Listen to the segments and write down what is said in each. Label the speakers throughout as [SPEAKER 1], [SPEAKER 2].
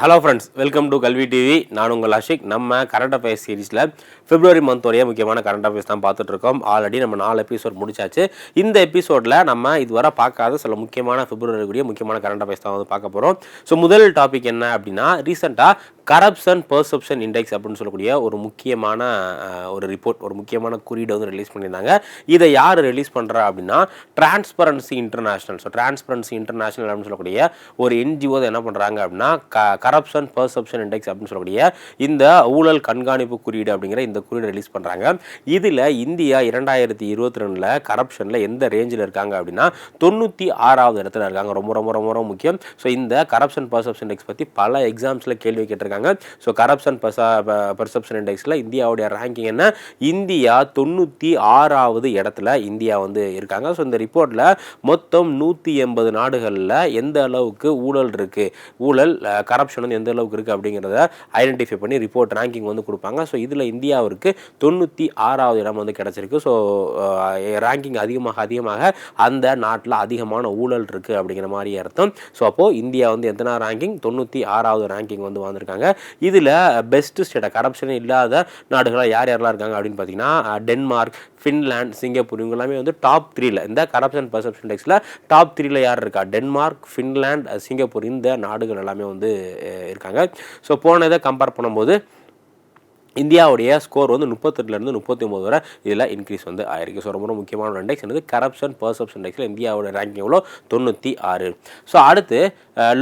[SPEAKER 1] Hello friends welcome to Kalvi TV நான் உங்கள் அஷிக். நம்ம கரண்ட் அஃபேர்ஸ் சீரிஸில் பிப்ரவரி மந்தோடைய முக்கியமான கரண்ட் அஃபேர்ஸ் தான் பார்த்துட்டு இருக்கோம். ஆல்ரெடி நம்ம நாலு எபிசோட் முடிச்சாச்சு. இந்த எபிசோடில் நம்ம இதுவரை பார்க்காத சில முக்கியமான பிப்ரவரிக்குரிய முக்கியமான கரண்ட் அஃபேர்ஸ் தான் வந்து பார்க்க போகிறோம் ஸோ முதல் டாபிக் என்ன அப்படின்னா ரீசெண்டாக கரப்ஷன் பர்செப்ஷன் இண்டெக்ஸ் அப்படின்னு சொல்லக்கூடிய ஒரு முக்கியமான ஒரு ரிப்போர்ட் ஒரு முக்கியமான குறியீடு வந்து ரிலீஸ் பண்ணியிருந்தாங்க. இதை யார் ரிலீஸ் பண்ணுறா அப்படின்னா Transparency International so Transparency International அப்படின்னு சொல்லக்கூடிய ஒரு என்ஜிஓ என்ன பண்ணுறாங்க அப்படின்னா க கரப்ஷன் பர்செப்ஷன் இண்டெக்ஸ் அப்படின்னு சொல்லக்கூடிய இந்த ஊழல் கண்காணிப்பு குறியீடு அப்படிங்கிற இந்த குறியீடு ரிலீஸ் பண்ணுறாங்க இதில் இந்தியா இரண்டாயிரத்தி இருபத்தி ரெண்டில் கரப்ஷனில் எந்த ரேஞ்சில் இருக்காங்க அப்படின்னா தொண்ணூற்றி ஆறாவது இடத்துல இருக்காங்க. ரொம்ப ரொம்ப ரொம்ப ரொம்ப முக்கியம். ஸோ இந்த கரப்ஷன் பர்செப்ஷன் இண்டெக்ஸ் பற்றி பல எக்ஸாம்ஸில் கேள்வி கேட்டிருக்காங்க. ஸோ கரப்ஷன் பர்செப்ஷன் இண்டெக்ஸில் இந்தியாவுடைய ரேங்கிங் என்ன? இந்தியா தொண்ணூற்றி ஆறாவது இடத்துல இந்தியா வந்து இருக்காங்க. ஸோ இந்த ரிப்போர்ட்டில் மொத்தம் நூற்றி எண்பது நாடுகளில் எந்த அளவுக்கு ஊழல் இருக்குது ஊழல் கரப்ஷன் வந்து எந்த அளவுக்கு இருக்குது அப்படிங்கிறத ஐடென்டிஃபை பண்ணி ரிப்போர்ட் ரேங்கிங் வந்து கொடுப்பாங்க. ஸோ இதில் இந்தியாவிற்கு தொண்ணூற்றி ஆறாவது இடம் வந்து கிடச்சிருக்கு. ஸோ ரேங்கிங் அதிகமாக அதிகமாக அந்த நாட்டில் அதிகமான ஊழல் இருக்குது அப்படிங்கிற மாதிரி அர்த்தம். ஸோ அப்போது இந்தியா வந்து எத்தனை ரேங்கிங் தொண்ணூற்றி ஆறாவது ரேங்கிங் வந்து வந்திருக்காங்க. இதில் பெஸ்ட் ஸ்டேட்டாக கரப்ஷன் இல்லாத நாடுகளாக யார் யாரெல்லாம் இருக்காங்க அப்படின்னு பார்த்தீங்கன்னா டென்மார்க் ஃபின்லாண்ட் சிங்கப்பூர் இவங்க எல்லாமே வந்து டாப் த்ரீல இந்த கரப்ஷன் பர்செப்ஷன் டெக்ஸில் டாப் த்ரீல யார் இருக்கா? டென்மார்க் ஃபின்லாண்ட் சிங்கப்பூர் இந்த நாடுகள் எல்லாமே வந்து இருக்காங்க. ஸோ போனதை கம்பேர் பண்ணும்போது இந்தியாவுடைய ஸ்கோர் வந்து முப்பத்தெட்டுலேருந்து முப்பத்தி ஒம்பது வரை இதில் இன்க்ரீஸ் வந்து ஆயிருக்கு. ஸோ ரொம்ப ரொம்ப முக்கியமான ஒரு இண்டெக்ஸ் என்னது? கரப்ஷன் பர்செப்ஷன் இண்டெக்ஸில் இந்தியாவோட ரேங்கிங் எவ்வளோ? தொண்ணூற்றி ஆறு. ஸோ அடுத்து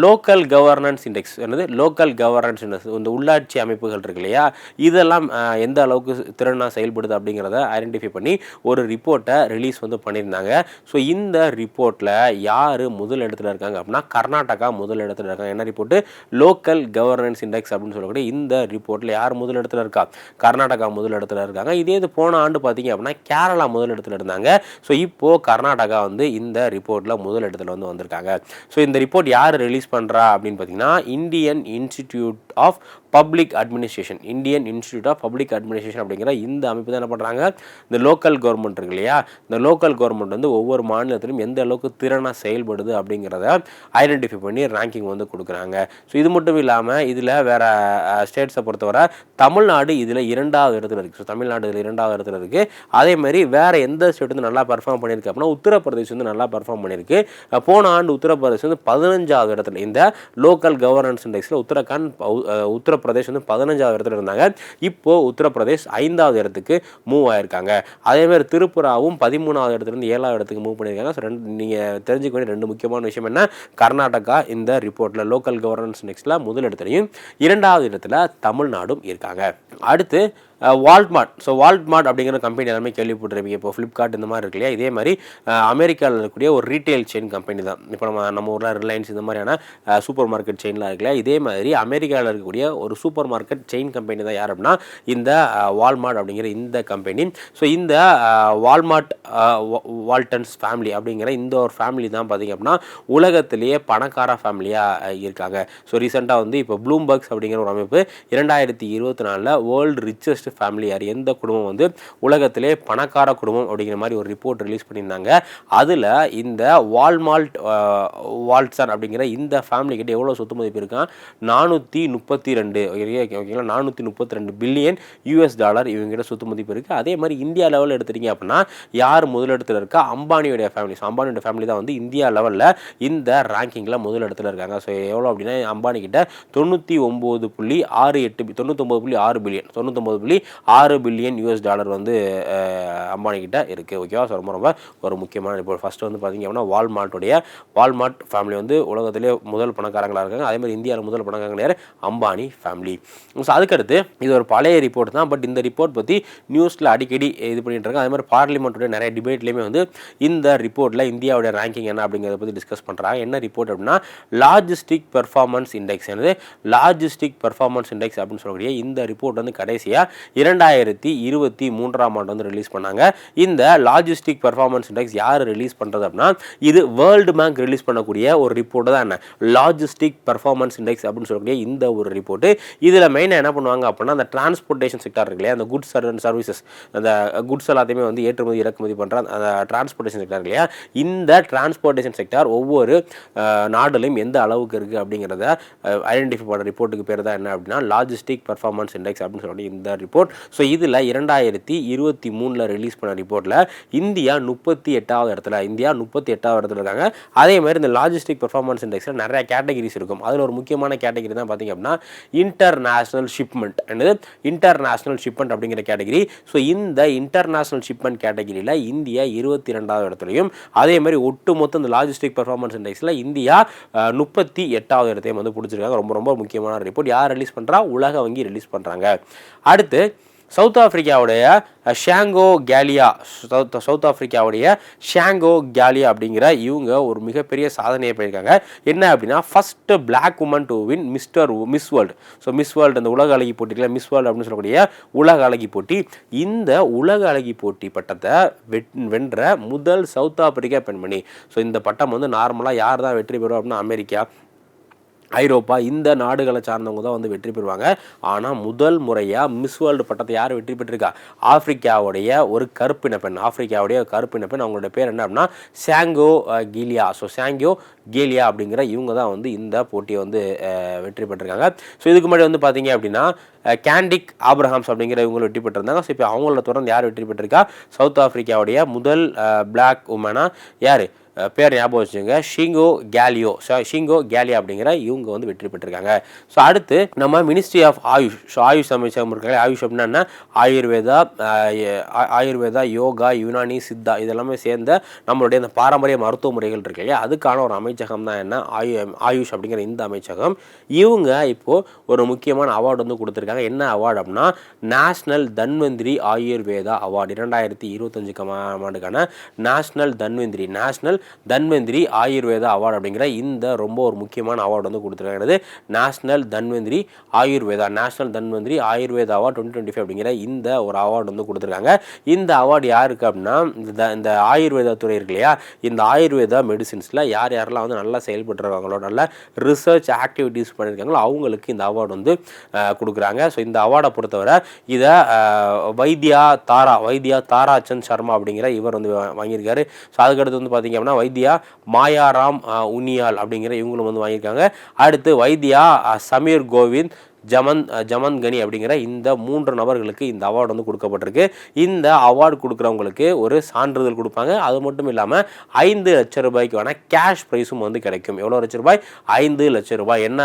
[SPEAKER 1] லோக்கல் கவர்னன்ஸ் இண்டெக்ஸ் என்னது? லோக்கல் கவர்னன்ஸ் இண்டெக்ஸ் இந்த உள்ளாட்சி அமைப்புகள் இருக்கு இல்லையா? இதெல்லாம் எந்த அளவுக்கு திறனாக செயல்படுது அப்படிங்கிறத ஐடென்டிஃபை பண்ணி ஒரு ரிப்போர்ட்டை ரிலீஸ் வந்து பண்ணியிருந்தாங்க. ஸோ இந்த ரிப்போர்ட்டில் யார் முதல் இடத்துல இருக்காங்க அப்படின்னா கர்நாடகா முதல் இடத்துல இருக்காங்க. என்ன ரிப்போர்ட்டு லோக்கல் கவர்னன்ஸ் இண்டெக்ஸ் அப்படின்னு சொல்லக்கூடிய இந்த ரிப்போர்ட்டில் யார் முதல் இடத்துல இருக்கா? கர்நாடகா முதல் இடத்துல இருக்காங்க. இதே இது போன ஆண்டு பார்த்தீங்க அப்படின்னா கேரளா முதலிடத்தில் இருந்தாங்க. ஸோ இப்போது கர்நாடகா வந்து இந்த ரிப்போர்ட்டில் முதலிடத்தில் வந்து வந்திருக்காங்க. ஸோ இந்த ரிப்போர்ட் யார் ரிலீஸ் பண்ணுறா அப்படின்னு பார்த்தீங்கன்னா Indian Institute of Public Administration Indian Institute of Public Administration அப்படிங்கிற இந்த அமைப்பு தான் என்ன பண்ணுறாங்க இந்த லோக்கல் கவர்மெண்ட் இருக்கு இல்லையா? இந்த லோக்கல் கவர்மெண்ட் வந்து ஒவ்வொரு மாநிலத்திலும் எந்த அளவுக்கு திறனாக செயல்படுது அப்படிங்கிறத ஐடென்டிஃபை பண்ணி ரேங்கிங் வந்து கொடுக்குறாங்க. ஸோ இது மட்டும் இல்லாமல் இதில் வேறு ஸ்டேட்ஸை பொறுத்தவரை தமிழ்நாடு இதில் இரண்டாவது இடத்துல இருக்குது ஸோ தமிழ்நாடு இதில் இரண்டாவது இடத்துல இருக்குது அதே மாதிரி வேறு எந்த ஸ்டேட் வந்து நல்லா பர்ஃபார்ம் பண்ணியிருக்கு அப்படின்னா உத்தரப்பிரதேஷ் வந்து நல்லா பர்ஃபார்ம் பண்ணியிருக்கு. போன ஆண்டு உத்தரப்பிரதேஷ் வந்து பதினஞ்சாவது இடத்துல இந்த லோக்கல் கவர்னன்ஸ் இண்டெக்ஸில் உத்தரகாண்ட் ப- உத்தரப்பிரதேஷ் வந்து பதினஞ்சாவது இடத்துல இருந்தாங்க. இப்போது உத்தரப்பிரதேஷ் ஐந்தாவது இடத்துக்கு மூவ் ஆயிருக்காங்க. அதே மாதிரி பதிமூணாவது இடத்துலேருந்து ஏழாவது இடத்துக்கு மூவ் பண்ணியிருக்காங்க. ஸோ ரெண்டு நீங்கள் தெரிஞ்சுக்க வேண்டிய ரெண்டு முக்கியமான விஷயம் என்ன? கர்நாடகா இந்த ரிப்போர்ட்டில் லோக்கல் கவர்னன்ஸ் நெக்ஸ்ட்டில் முதல் இடத்துலையும் இரண்டாவது இடத்துல தமிழ்நாடும் இருக்காங்க. அடுத்து வால்ட்மார்ட் ஸோ வால்ட்மார்ட் அப்படிங்கிற கம்பெனி எல்லாமே கேள்விப்பட்டிருப்பீங்க. இப்போ ஃப்ளிப்கார்ட் இந்த மாதிரி இருக்கு இல்லையா? இதே மாதிரி அமெரிக்காவில் இருக்கக்கூடிய ஒரு ரீட்டைல் செயின் கம்பெனி தான். இப்போ நம்ம நம்ம ஊரில் ரிலையன்ஸ் இந்த மாதிரியான சூப்பர் மார்க்கெட் செயின்லாம் இருக்குல்ல இதே மாதிரி அமெரிக்காவில் இருக்கக்கூடிய ஒரு சூப்பர் மார்க்கெட் செயின் கம்பெனி தான் யார் அப்படின்னா இந்த வால்மார்ட் அப்படிங்கிற இந்த கம்பெனி ஸோ இந்த வால்மார்ட் வால்டன்ஸ் ஃபேமிலி அப்படிங்கிற இந்த ஒரு ஃபேமிலி தான் பார்த்தீங்க அப்படின்னா உலகத்திலேயே பணக்கார ஃபேமிலியாக இருக்காங்க. ஸோ ரீசெண்டாக வந்து இப்போ ப்ளூம்பர்க்ஸ் அப்படிங்கிற ஒரு அமைப்பு இரண்டாயிரத்தி இருபத்தி நாலில் வேர்ல்டு ரிச்சஸ்ட் ஃபேமிலி யார்? எந்த குடும்பம் வந்து உலகத்திலே பணக்கார குடும்பம் அப்படிங்கிற மாதிரி ஒரு ரிப்போர்ட் ரிலீஸ் பண்ணியிருந்தாங்க. அதில் இந்த வால்மால்ட் வால்ட்சன் அப்படிங்கிற இந்த ஃபேமிலி கிட்ட எவ்வளோ சொத்து மதிப்பு இருக்கான் நானூற்றி முப்பத்தி ரெண்டு. ஓகேங்களா? நானூற்றி முப்பத்தி ரெண்டு பில்லியன் யூஎஸ் டாலர் இவங்ககிட்ட சொத்து மதிப்பு இருக்குது அதே மாதிரி இந்தியா லெவலில் எடுத்துட்டீங்க அப்படின்னா யார் முதலிடத்தில் இருக்கா? அம்பானியோடைய ஃபேமிலி ஸோ அம்பானியோட ஃபேமிலி தான் வந்து இந்தியா லெவலில் இந்த ரேங்கிங்கில் முதலிடத்தில் இருக்காங்க. ஸோ எவ்வளோ அப்படின்னா அம்பானி கிட்ட தொண்ணூற்றி ஒம்பது புள்ளி ஆறு எட்டு தொண்ணூத்தொம்பது புள்ளி ஆறு பில்லியன் தொண்ணூற்றொம்பது புள்ளி ஆறு பில்லியன் யூஎஸ் டாலர் வந்து அம்பானிக்கிட்ட இருக்குது ஓகேவா ஸோ ரொம்ப ரொம்ப ஒரு முக்கியமான ரிப்போர்ட். ஃபஸ்ட்டு வந்து பார்த்தீங்க அப்படின்னா வால்மார்ட்டுடைய வால்மார்ட் ஃபேமிலி வந்து உலகத்திலே முதல் பணக்காரங்களாக இருக்காங்க. அதே மாதிரி இந்தியாவில் முதல் பணக்காரங்க யார்? அம்பானி ஃபேமிலி ஸோ அதுக்கடுத்து இது ஒரு பழைய ரிப்போர்ட் தான். பட் இந்த ரிப்போர்ட் பற்றி நியூஸில் அடிக்கடி இது பண்ணிட்டு இருக்காங்க. அதே மாதிரி பார்லிமெண்ட்டுடைய நிறைய டிபேட்லேயுமே வந்து இந்த ரிப்போர்ட்டில் இந்தியாவுடைய ரேங்கிங் என்ன அப்படிங்கிறத பற்றி டிஸ்கஸ் பண்ணுறாங்க என்ன ரிப்போர்ட் அப்படின்னா லாஜிஸ்டிக் பெர்ஃபார்மன்ஸ் இண்டெக்ஸ் என்னது? லாஜிஸ்டிக் பெர்ஃபார்மன்ஸ் இண்டெக்ஸ் அப்படின்னு சொல்லக்கூடிய இந்த ரிப்போர்ட் வந்து கடைசியாக இரண்டாயிரத்தி இருபத்தி மூன்றாம் ஆண்டு வந்து ரிலீஸ் பண்ணாங்க. இந்த லாஜிஸ்டிக் பெர்ஃபார்மன்ஸ் இண்டெக்ஸ் யார் ரிலீஸ் பண்ணுறது அப்படின்னா இது வேர்ல்டு பேங்க் ரிலீஸ் பண்ணக்கூடிய ஒரு ரிப்போர்ட் தான் என்ன? லாஜிஸ்டிக் பெர்ஃபார்மன்ஸ் இண்டெக்ஸ் அப்படின்னு சொல்லக்கூடிய இந்த ஒரு ரிப்போர்ட்டு இதில் மெயினாக என்ன பண்ணுவாங்க அப்படின்னா அந்த டிரான்ஸ்போர்ட்டேஷன் செக்டார் இருக்கு இல்லையா அந்த குட்ஸ் அண்ட் சர்வீசஸ் அந்த குட்ஸ் எல்லாத்தையுமே வந்து ஏற்றுமதி இறக்குமதி பண்ணுற அந்த டிரான்ஸ்போர்ட்டேஷன் செக்டார் இல்லையா இந்த டிரான்ஸ்போர்ட்டேஷன் செக்டார் ஒவ்வொரு நாடுலையும் எந்த அளவுக்கு இருக்குது அப்படிங்கிறத ஐடென்டிஃபை பண்ணுற ரிப்போர்ட்டுக்கு பேர் தான் என்ன அப்படின்னா லாஜிஸ்டிக் பெர்ஃபார்மன்ஸ் இண்டெக்ஸ் அப்படின்னு சொல்லி இந்த ரிப்போர்ட் ரிப்போர்ட் ஸோ இதில் இரண்டாயிரத்தி இருபத்தி மூணில் ரிலீஸ் பண்ண ரிப்போர்ட்டில் இந்தியா முப்பத்தி எட்டாவது இடத்துல இந்தியா முப்பத்தி எட்டாவது இடத்துல இருக்காங்க. அதே மாதிரி இந்த லாஜிஸ்டிக் பெர்ஃபார்மன்ஸ் இண்டெக்ஸில் நிறைய கேட்டகரிஸ் இருக்கும். அதில் ஒரு முக்கியமான கேட்டகரி தான் பார்த்தீங்க அப்படின்னா இன்டர்நேஷ்னல் ஷிப்மெண்ட் என்னது? இன்டர்நேஷ்னல் ஷிப்மெண்ட் அப்படிங்கிற கேட்டகரி ஸோ இந்த இன்டர்நேஷ்னல் ஷிப்மெண்ட் கேட்டகரியில் இந்தியா இருபத்தி ரெண்டாவது இடத்துலையும் அதே மாதிரி ஒட்டுமொத்த இந்த லாஜிஸ்டிக் பெர்ஃபார்மன்ஸ் இண்டெக்ஸில் இந்தியா முப்பத்தி எட்டாவது இடத்தையும் வந்து பிடிச்சிருக்காங்க. ரொம்ப ரொம்ப முக்கியமான ரிப்போர்ட் யார் ரிலீஸ் பண்ணுறா உலக வங்கி ரிலீஸ் பண்ணுறாங்க அடுத்து சவுத் ஆஃப்ரிக்காவுடைய ஷாங்கோ கேலியா சவுத் சவுத் ஆஃப்ரிக்காவுடைய ஷாங்கோ கேலியா அப்படிங்கிற இவங்க ஒரு மிகப்பெரிய சாதனையை பண்ணியிருக்காங்க என்ன அப்படின்னா first black woman to win mister miss world so miss world அந்த உலக அழகி போட்டியில் மிஸ் வேர்ல்டு அப்படின்னு சொல்லக்கூடிய உலக அழகி போட்டி. இந்த உலக அழகி போட்டி பட்டத்தை வெட் வென்ற முதல் சவுத் ஆப்பிரிக்கா பெண்மணி. ஸோ இந்த பட்டம் வந்து நார்மலாக யார் தான் வெற்றி பெறும் அப்படின்னா அமெரிக்கா. ஐரோப்பா இந்த நாடுகளை சார்ந்தவங்க தான் வந்து வெற்றி பெறுவாங்க. ஆனால் முதல் முறையாக மிஸ் வேர்ல்டு பட்டத்தை யார் வெற்றி பெற்றிருக்கா? ஆப்பிரிக்காவுடைய ஒரு கருப்பின பெண் ஆப்பிரிக்காவுடைய ஒரு கருப்பின பெண் அவங்களோட பேர் என்ன அப்படின்னா சாங்கோ கீலியா. ஸோ சாங்கோ கேலியா அப்படிங்கிற இவங்க தான் வந்து இந்த போட்டியை வந்து வெற்றி பெற்றிருக்காங்க. ஸோ இதுக்கு முன்னாடி வந்து பார்த்தீங்க அப்படின்னா கேண்டிக் ஆப்ரஹாம்ஸ் அப்படிங்கிற இவங்க வெற்றி பெற்றிருந்தாங்க. ஸோ இப்போ அவங்கள தொடர்ந்து யார் வெற்றி பெற்றிருக்கா? சவுத் ஆப்பிரிக்காவுடைய முதல் பிளாக் உமனாக யார்? பேர் ஞாபகம் வச்சுங்க ஷிங்கோ கேலியோ. ஷிங்கோ கேலியா அப்படிங்கிற இவங்க வந்து வெற்றி பெற்றிருக்காங்க. ஸோ அடுத்து நம்ம ministry of AYUSH so AYUSH அமைச்சகம் இருக்காங்க ஆயுஷ் அப்படின்னா ஆயுர்வேதா ஆ- ஆயுர்வேதா யோகா யுனானி சித்தா இதெல்லாமே சேர்ந்த நம்மளுடைய அந்த பாரம்பரிய மருத்துவ முறைகள் இருக்கு இல்லையா? அதுக்கான ஒரு அமைச்சகம் தான் என்ன? ஆயு ஆயுஷ் அப்படிங்கிற இந்த அமைச்சகம். இவங்க இப்போது ஒரு முக்கியமான அவார்டு வந்து கொடுத்துருக்காங்க. என்ன அவார்டு அப்படின்னா நேஷ்னல் தன்வந்திரி ஆயுர்வேதா அவார்டு இரண்டாயிரத்தி இருபத்தஞ்சுக்கு ஆண்டுக்கான national Dhanvantari national Dhanvantari Ayurveda award அப்படிங்கிற இந்த ரொம்ப ஒரு முக்கியமான அவார்டு வந்து கொடுத்துருக்காங்க. National Dhanvantari Ayurveda national Dhanvantari Ayurveda award twenty twenty five அப்படிங்கிற இந்த ஒரு அவார்டு வந்து கொடுத்துருக்காங்க. இந்த அவார்டு யாருக்கு அப்படின்னா இந்த இந்த ஆயுர்வேதா துறை இருக்கு இல்லையா? இந்த ஆயுர்வேதா மெடிசின்ஸில் யார் யாரெல்லாம் வந்து நல்லா செயல்பட்டுருக்காங்களோ நல்ல ரிசர்ச் ஆக்டிவிட்டீஸ் பண்ணியிருக்காங்களோ அவங்களுக்கு இந்த அவார்டு வந்து கொடுக்குறாங்க. ஸோ இந்த அவார்டை பொறுத்தவரை இதை வைத்தியா தாரா வைத்தியா தாராச்சந்த் சர்மா அப்படிங்கிற இவர் வந்து வாங்கியிருக்காரு. ஸோ அதுக்கடுத்து வந்து பார்த்தீங்க அப்படின்னா வைத்தியா மாயாராம் உனியால் அப்படிங்கிற இவங்களும் வந்து வாங்கியிருக்காங்க. அடுத்து வைத்தியா சமீர் கோவிந்த் ஜமன் ஜமன் கனி அப்படிங்கிற இந்த மூன்று நபர்களுக்கு இந்த அவார்டு வந்து கொடுக்கப்பட்டிருக்கு. இந்த அவார்டு கொடுக்குறவங்களுக்கு ஒரு சான்றிதழ் கொடுப்பாங்க. அது மட்டும் இல்லாமல் ஐந்து லட்சம் ரூபாய்க்கான கேஷ் ப்ரைஸும் வந்து கிடைக்கும். எவ்வளோ லட்சம் ரூபாய்? ஐந்து லட்சம் ரூபாய். என்ன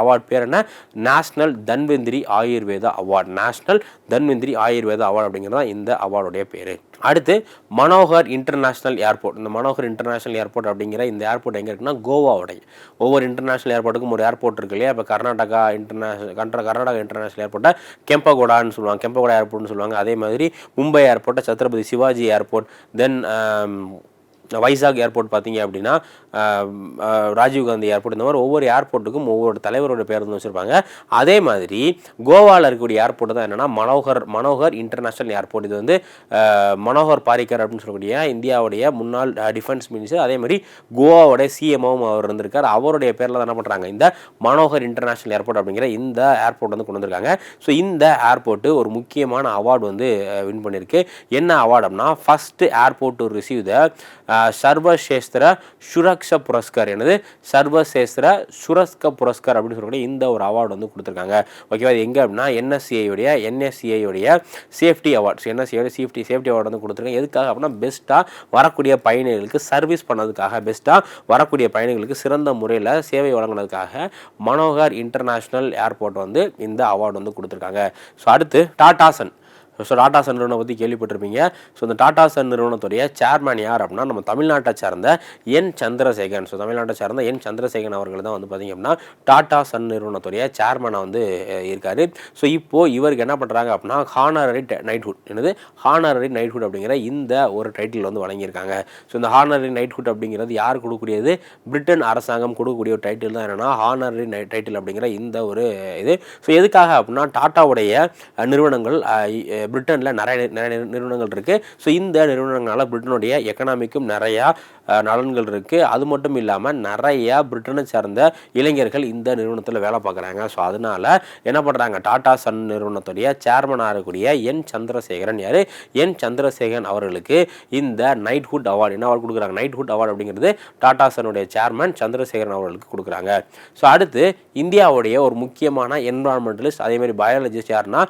[SPEAKER 1] அவார்டு பேர் என்ன? National Dhanvantari Ayurveda award national Dhanvantari Ayurveda award அப்படிங்கிறது தான் இந்த அவார்டுடைய பேர். அடுத்து மனோகர் இன்டர்நேஷ்னல் ஏர்போர்ட் இந்த மனோகர் இன்டர்நேஷ்னல் ஏர்போர்ட் அப்படிங்கிற இந்த ஏர்போர்ட் எங்கே இருக்குன்னா கோவாவுடைய. ஒவ்வொரு இன்டர்நேஷ்னல் ஏர்போர்ட்டுக்கும் ஒரு ஏர்போர்ட் இருக்கு இல்லையா? இப்போ கர்நாடகா இன்டர்நேஷனல் கண்ட்ர கர்நாடகா இன்டர்நேஷனல் ஏர்போர்ட்டை கெம்பகோடான்னு சொல்லுவாங்க. கெம்பகோடா ஏர்போர்ட்னு சொல்லுவாங்க. அதே மாதிரி Mumbai ஏர்போர்ட்டை Chhatrapati Shivaji airport then Vizag airport பார்த்தீங்க அப்படின்னா ராஜீவ்காந்தி ஏர்போர்ட் இந்த மாதிரி ஒவ்வொரு ஏர்போர்ட்டுக்கும் ஒவ்வொரு தலைவரோட பேர் வந்து வச்சுருப்பாங்க. அதே மாதிரி கோவாவில் இருக்கக்கூடிய ஏர்போர்ட் தான் என்னென்னா மனோகர் மனோகர் இன்டர்நேஷ்னல் ஏர்போர்ட். இது வந்து மனோகர் பாரிக்கர் அப்படின்னு சொல்லக்கூடிய இந்தியாவுடைய முன்னாள் டிஃபென்ஸ் மினிஸ்டர். அதே மாதிரி கோவாவுடைய சிஎம்ஓவும் அவர் இருந்திருக்கார். அவருடைய பேரில் தான் என்ன பண்ணுறாங்க இந்த மனோகர் இன்டர்நேஷ்னல் ஏர்போர்ட் அப்படிங்கிற இந்த ஏர்போர்ட் வந்து கொண்டு வந்திருக்காங்க. ஸோ இந்த ஏர்போர்ட்டு ஒரு முக்கியமான அவார்டு வந்து வின் பண்ணியிருக்கு. என்ன அவார்டு அப்படின்னா airport receive the Sarvashreshtha Suraksha Puraskar எனது சர்வசேஸ்திர சுரஸ்க புரஸ்கார் அப்படின்னு சொல்லக்கூடிய இந்த ஒரு அவார்டு வந்து கொடுத்துருக்காங்க. ஓகேவா இது எங்கே அப்படின்னா NSCI உடைய சேஃப்டி அவார்ட்ஸ் என்எஸ்சியோட சேஃப்டி சேஃப்டி அவார்டு வந்து கொடுத்துருக்காங்க. எதுக்காக அப்படின்னா பெஸ்ட்டாக வரக்கூடிய பயணிகளுக்கு சர்வீஸ் பண்ணதுக்காக பெஸ்ட்டாக வரக்கூடிய பயணிகளுக்கு சிறந்த முறையில் சேவை வழங்கினதுக்காக மனோகர் இன்டர்நேஷ்னல் ஏர்போர்ட் வந்து இந்த அவார்டு வந்து கொடுத்துருக்காங்க. ஸோ அடுத்து டாடாசன் ஸோ டாடா சன் நிறுவனம் பற்றி கேள்விப்பட்டிருப்பீங்க. ஸோ இந்த டாடா சன் நிறுவனத்துடைய சேர்மேன் யார் அப்படின்னா நம்ம தமிழ்நாட்டை சார்ந்த என் சந்திரசேகரன். ஸோ தமிழ்நாட்டை சார்ந்த என் சந்திரசேகரன் அவர்கள் தான் வந்து பார்த்திங்க அப்படின்னா டாடா சன் நிறுவனத்துடைய சேர்மனாக வந்து இருக்கார். ஸோ இப்போது இவருக்கு என்ன பண்ணுறாங்க அப்படின்னா ஹானரரி நைட்ஹுட் என்னது? ஹானரரி நைட்ஹுட் அப்படிங்கிற இந்த ஒரு டைட்டில் வந்து வழங்கியிருக்காங்க. ஸோ இந்த ஹானரரி நைட்ஹுட் அப்படிங்கிறது யார் கொடுக்கக்கூடியது? பிரிட்டன் அரசாங்கம் கொடுக்கக்கூடிய ஒரு டைட்டில் தான் என்னென்னா ஹானரரி நை டைட்டில் அப்படிங்கிற இந்த ஒரு இது. ஸோ எதுக்காக அப்படின்னா டாட்டாவுடைய நிறுவனங்கள் பிரிட்டனில் நிறைய நிறைய நிறுவனங்கள் இருக்குது ஸோ இந்த நிறுவனங்களால் பிரிட்டனுடைய எக்கனாமிக்கும் நிறையா நலன்கள் இருக்குது அது மட்டும் இல்லாமல் நிறையா பிரிட்டனை சேர்ந்த இளைஞர்கள் இந்த நிறுவனத்தில் வேலை பார்க்குறாங்க. ஸோ அதனால் என்ன பண்ணுறாங்க டாடா சன் நிறுவனத்துடைய சேர்மனாக இருக்கக்கூடிய என் சந்திரசேகரன் யார்? என் சந்திரசேகரன் அவர்களுக்கு இந்த நைட்ஹுட் அவார்டு என்ன அவார்டு கொடுக்குறாங்க? நைட்ஹுட் அவார்டு அப்படிங்கிறது டாடா சனுடைய சேர்மன் சந்திரசேகரன் அவர்களுக்கு கொடுக்குறாங்க. ஸோ அடுத்து இந்தியாவுடைய ஒரு முக்கியமான என்வரான்மெண்டலிஸ்ட் அதேமாதிரி பயாலஜிஸ்ட் யாருன்னா